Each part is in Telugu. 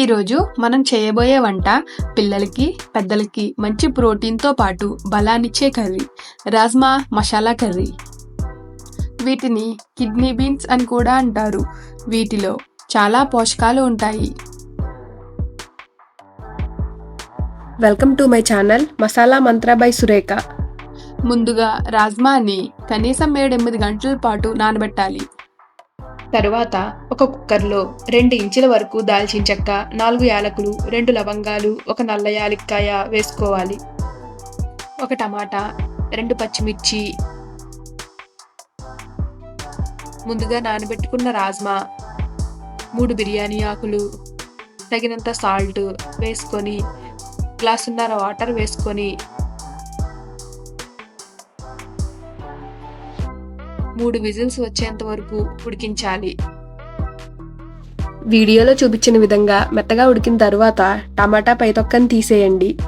ఈరోజు మనం చేయబోయే వంట పిల్లలకి పెద్దలకి మంచి ప్రోటీన్తో పాటు బలాన్నిచ్చే కర్రీ రాజ్మా మసాలా కర్రీ. వీటిని కిడ్నీ బీన్స్ అని కూడా అంటారు. వీటిలో చాలా పోషకాలు ఉంటాయి. Welcome to my channel Masala Mantra by Surekha. ముందుగా రాజ్మాని కనీసం ఏడెనిమిది గంటల పాటు నానబెట్టాలి. తరువాత ఒక కుక్కర్లో రెండు ఇంచుల వరకు దాల్చిన చెక్క నాలుగు యాలకులు రెండు లవంగాలు ఒక నల్ల యాలక్కాయ వేసుకోవాలి. ఒక టమాటా రెండు పచ్చిమిర్చి. ముందుగా నానబెట్టుకున్న రాజ్మా మూడు బిర్యానీ ఆకులు తగినంత సాల్ట్ వేసుకొని గ్లాసున్నర వాటర్ వేసుకొని మూడు విజిల్స్ వచ్చేంత వరకు ఉడికించాలి. వీడియోలో చూపించిన విధంగా మెత్తగా ఉడికిన తర్వాత టమాటా పైతొక్కని తీసేయండి.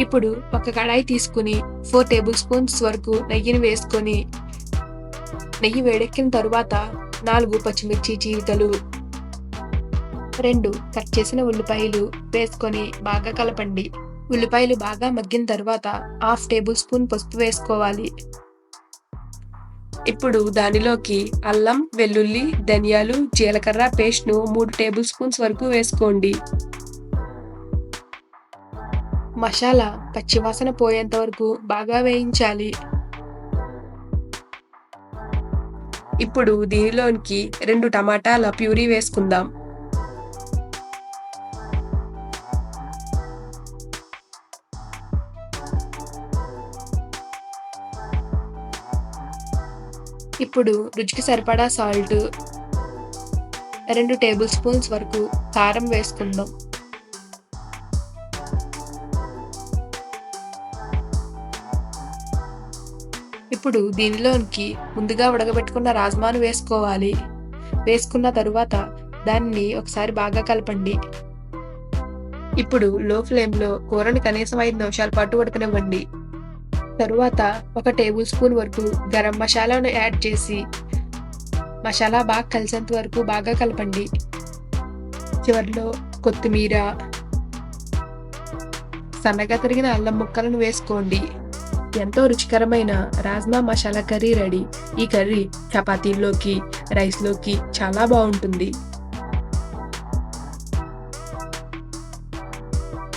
ఇప్పుడు ఒక కడాయి తీసుకుని ఫోర్ టేబుల్ స్పూన్స్ వరకు నెయ్యిని వేసుకొని నెయ్యి వేడెక్కిన తరువాత నాలుగు పచ్చిమిర్చి చీలికలు రెండు కట్ చేసిన ఉల్లిపాయలు వేసుకొని బాగా కలపండి. ఉల్లిపాయలు బాగా మగ్గిన తర్వాత హాఫ్ టేబుల్ స్పూన్ పసుపు వేసుకోవాలి. ఇప్పుడు దానిలోకి అల్లం వెల్లుల్లి ధనియాలు జీలకర్ర పేస్ట్ను మూడు టేబుల్ స్పూన్స్ వరకు వేసుకోండి. మసాలా పచ్చివాసన పోయేంత వరకు బాగా వేయించాలి. ఇప్పుడు దీనిలోనికి రెండు టమాటాల ప్యూరీ వేసుకుందాం. ఇప్పుడు రుచికి సరిపడా సాల్ట్ రెండు టేబుల్ స్పూన్స్ వరకు కారం వేసుకుందాం. ఇప్పుడు దీనిలోనికి ముందుగా ఉడకబెట్టుకున్న రాజ్మాను వేసుకోవాలి. వేసుకున్న తరువాత దాన్ని ఒకసారి బాగా కలపండి. ఇప్పుడు లో ఫ్లేమ్లో కూరని కనీసం ఐదు నిమిషాల పాటు ఉడకనివ్వండి. తరువాత ఒక టేబుల్ స్పూన్ వరకు గరం మసాలాను యాడ్ చేసి మసాలా బాగా కలిసేంత వరకు బాగా కలపండి. చివరిలో కొత్తిమీర సన్నగా తరిగిన అల్లం ముక్కలను వేసుకోండి. ఎంతో రుచికరమైన రాజ్మా మసాలా కర్రీ రెడీ. ఈ కర్రీ చపాతీల్లోకి రైస్లోకి చాలా బాగుంటుంది.